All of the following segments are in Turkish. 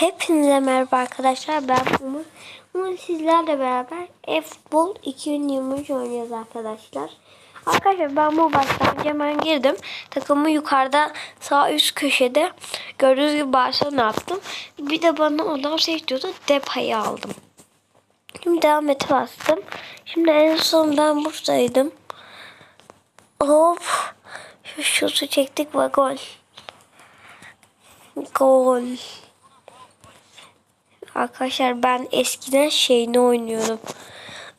Hepinize merhaba arkadaşlar. Ben Umut. Bugün sizlerle beraber F-Ball 2023 oynuyoruz arkadaşlar. Arkadaşlar ben bu başlangıca hemen girdim. Takımı yukarıda sağ üst köşede gördüğünüz gibi Barcelona yaptım. Bir de bana ondan şey. Depay'ı aldım. Şimdi devam ete bastım. Şimdi en son ben buradaydım. Hop. Şu şutu çektik ve gol. Gol. Arkadaşlar ben eskiden şeyini oynuyorum.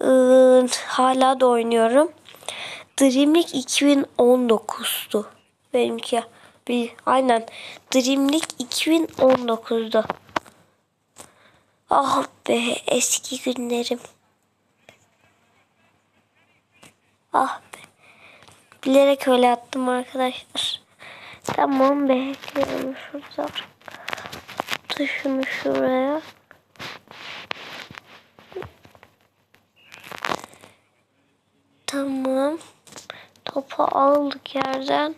Ee, hala da oynuyorum. Dream League 2019'du. Benimki. Bir, aynen. Dream League 2019'du. Ah be eski günlerim. Ah be. Bilerek öyle attım arkadaşlar. Tamam bekliyorum şurada. Tut şunu şuraya. Tamam. Topu aldık yerden.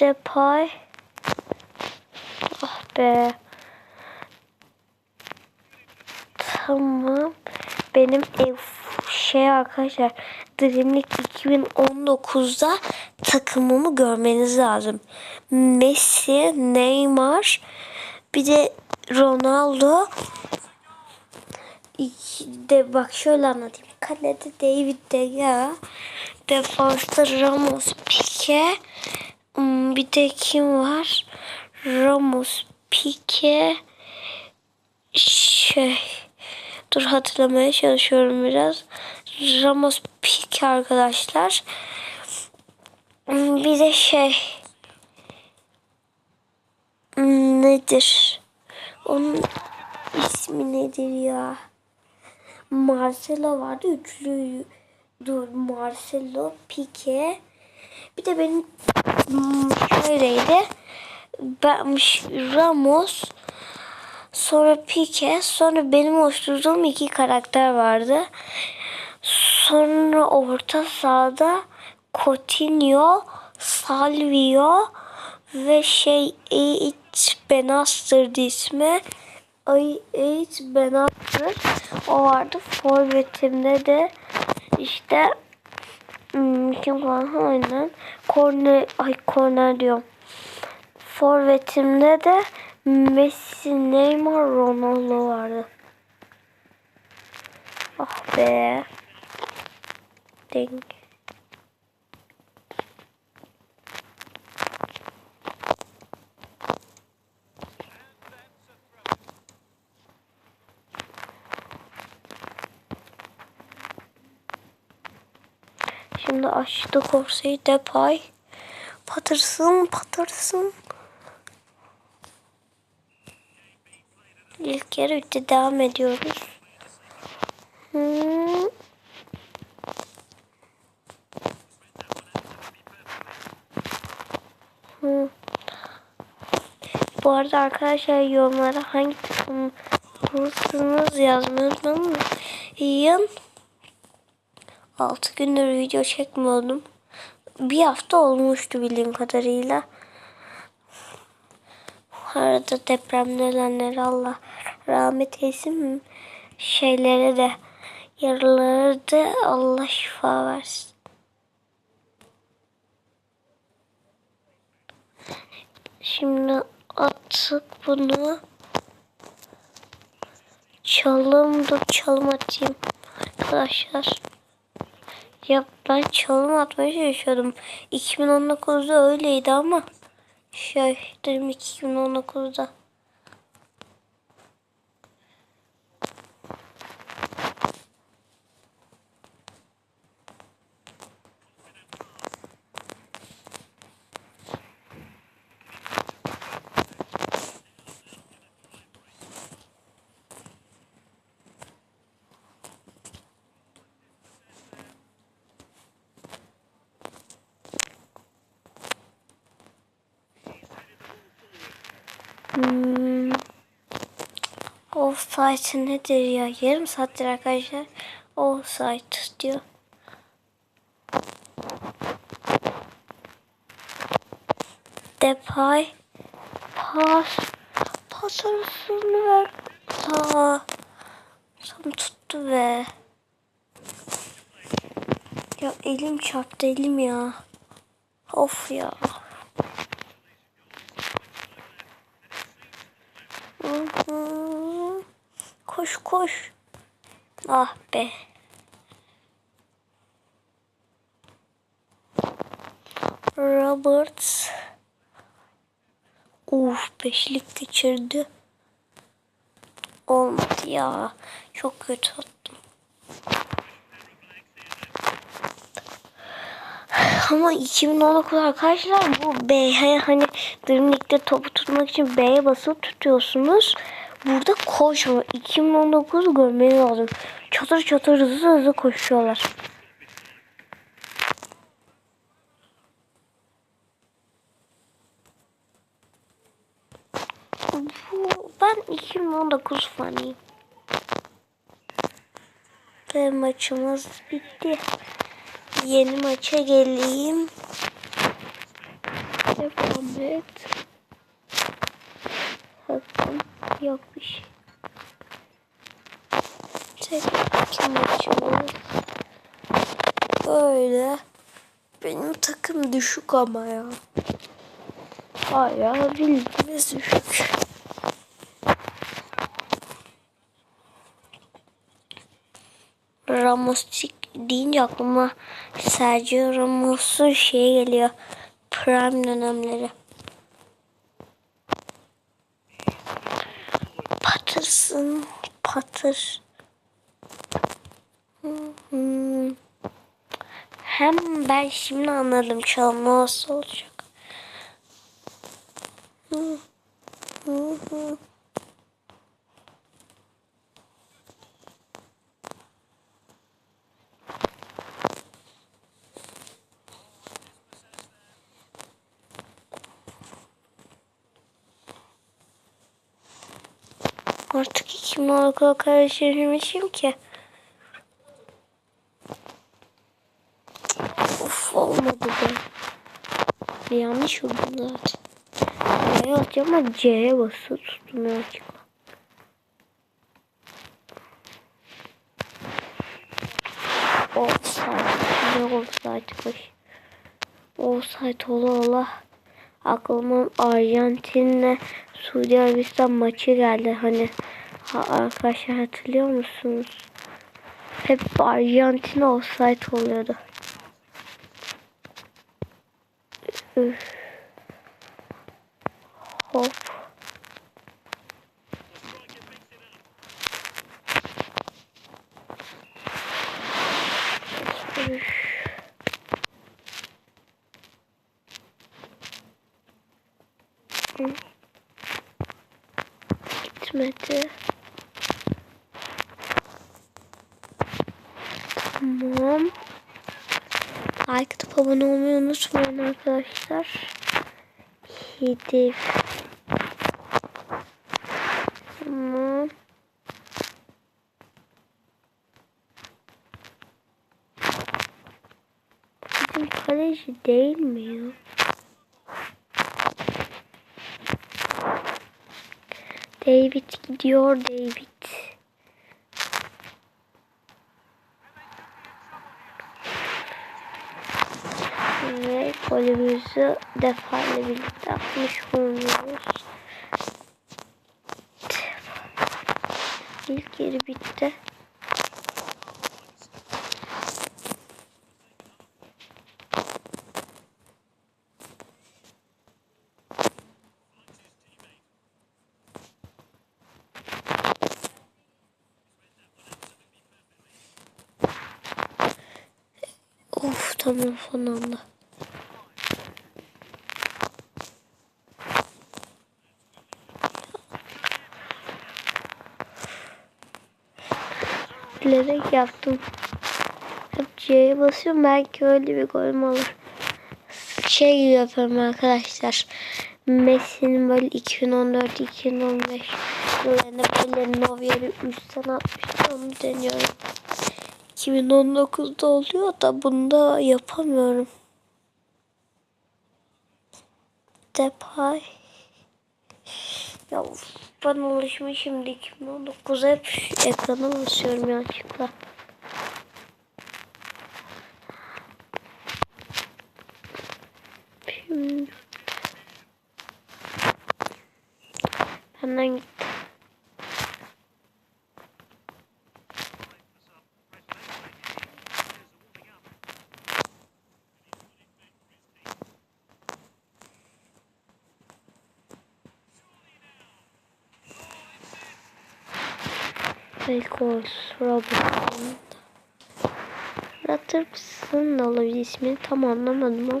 Depay. Ah be. Tamam. Benim ev şey arkadaşlar Dream League 2019'da takımımı görmeniz lazım. Messi, Neymar, bir de Ronaldo. De bak şöyle anlatayım. Kalede David De Gea, defansta Ramos, Pique, hmm, bir de kim var? Ramos, Pique, şey Dur hatırlamaya çalışıyorum biraz. Ramos Pik arkadaşlar. Bir de şey nedir? Onun ismi nedir ya? Marcelo vardı. Üçlü dur Marcelo, Pique. Bir de benim şöyleydi. Ben Ramos, Sonra Pique. Sonra benim oluşturduğum iki karakter vardı. Sonra orta sahada Coutinho, Salvio ve şey Benastır'dı ismi. Eight Benastır. O vardı. Forvetimde de işte hmm, kim falan aynen. Korner, ay korner diyorum. Forvetimde de Messi, Neymar, Ronaldo vardı. Ah be. Denk. Şimdi açtık ortayı Depay. Patırsın, patırsın. İlk yarı bitti. Devam ediyoruz. Hmm. Hmm. Bu arada arkadaşlar yorumlara hangi takım bulursunuz yazmayı unutmayın. 6 gündür video çekmiyordum. Bir hafta olmuştu bildiğim kadarıyla. Arada depremde ölenleri Allah rahmet eylesin. Şeylere de yaraları da Allah şifa versin. Şimdi attık bunu. Çalım dur çalım atayım arkadaşlar. Ya ben çalım atmaya çalışıyordum. 2019'da öyleydi ama şey dedim 2019'da. Hmm. Offside nedir ya? Yarım saattir arkadaşlar. Offside diyor. Depay. Pas. Pas arasını ver. Ta. Tam tuttu be. Ya elim çarptı elim ya. Of ya. Koş. Ah be. Roberts. Uf beşlik geçirdi. Olmadı ya. Çok kötü attım. Ama 2019 arkadaşlar bu B hani Dream League'de topu tutmak için B'ye basıp tutuyorsunuz. Burada koşma. 2019 görmeniz lazım. Çatır çatır hızlı hızlı koşuyorlar. Bu, ben 2019 fanıyım. Ve maçımız bitti. Yeni maça geleyim. Devam et. Bakın yok bir şey. Böyle. Benim takım düşük ama ya. Bayağı bildiğiniz düşük. Ramos deyince aklıma Sergio Ramos'un şey geliyor. Prime dönemleri. Hı. Hem ben şimdi anladım çalma nasıl olacak. Artık 2010'a karıştırmışım ki. Of olmadı be. Yanlış oldu zaten. C'ye atacağım ama C'ye basılı tutmuyor açık. Offside. Ne offside baş. Offside ola ola. Aklıma Arjantin'le Suudi Arabistan maçı geldi. Hani ha, arkadaşlar hatırlıyor musunuz? Hep Arjantin offside oluyordu. Üf. Hop. Üf. Hı. Gitmedi. Tamam. Like atıp abone olmayı unutmayın arkadaşlar. Hedef. Tamam. Bizim kaleci değil mi ya? David gidiyor David. Ve golümüzü defa ile birlikte atmış bulunuyoruz. İlk yeri bitti. Of tamam son anda. Bilerek yaptım. Hep C'ye basıyorum belki öyle bir gol mü olur. Şey yapıyorum arkadaşlar. Messi'nin böyle 2014-2015 yıllarında böyle Novya'yı üstten atmıştı onu deniyorum. 2019'da oluyor da bunda yapamıyorum. Depay. Ya ben alışmışım 2019'a hep ekrana basıyorum yanlışlıkla. Records Robinson. Da olabilir ismini tam anlamadım ama.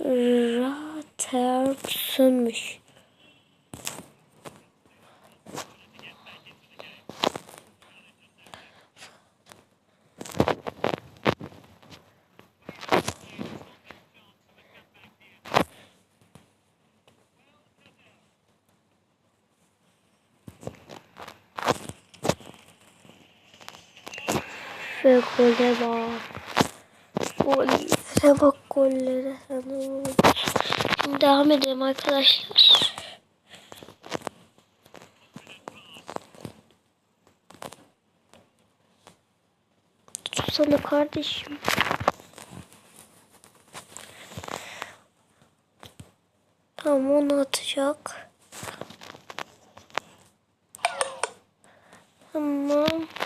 Robertson'muş. Ve gole bak. Gollere bak gollere. Devam edelim arkadaşlar. Tutsana kardeşim. Tamam onu atacak. Tamam.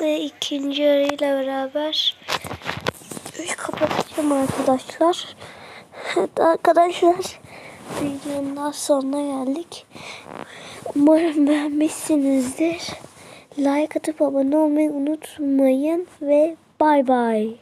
Ve ikinci yarıyla beraber kapatacağım arkadaşlar. Arkadaşlar videonun sonuna geldik. Umarım beğenmişsinizdir. Like atıp abone olmayı unutmayın ve bay bay.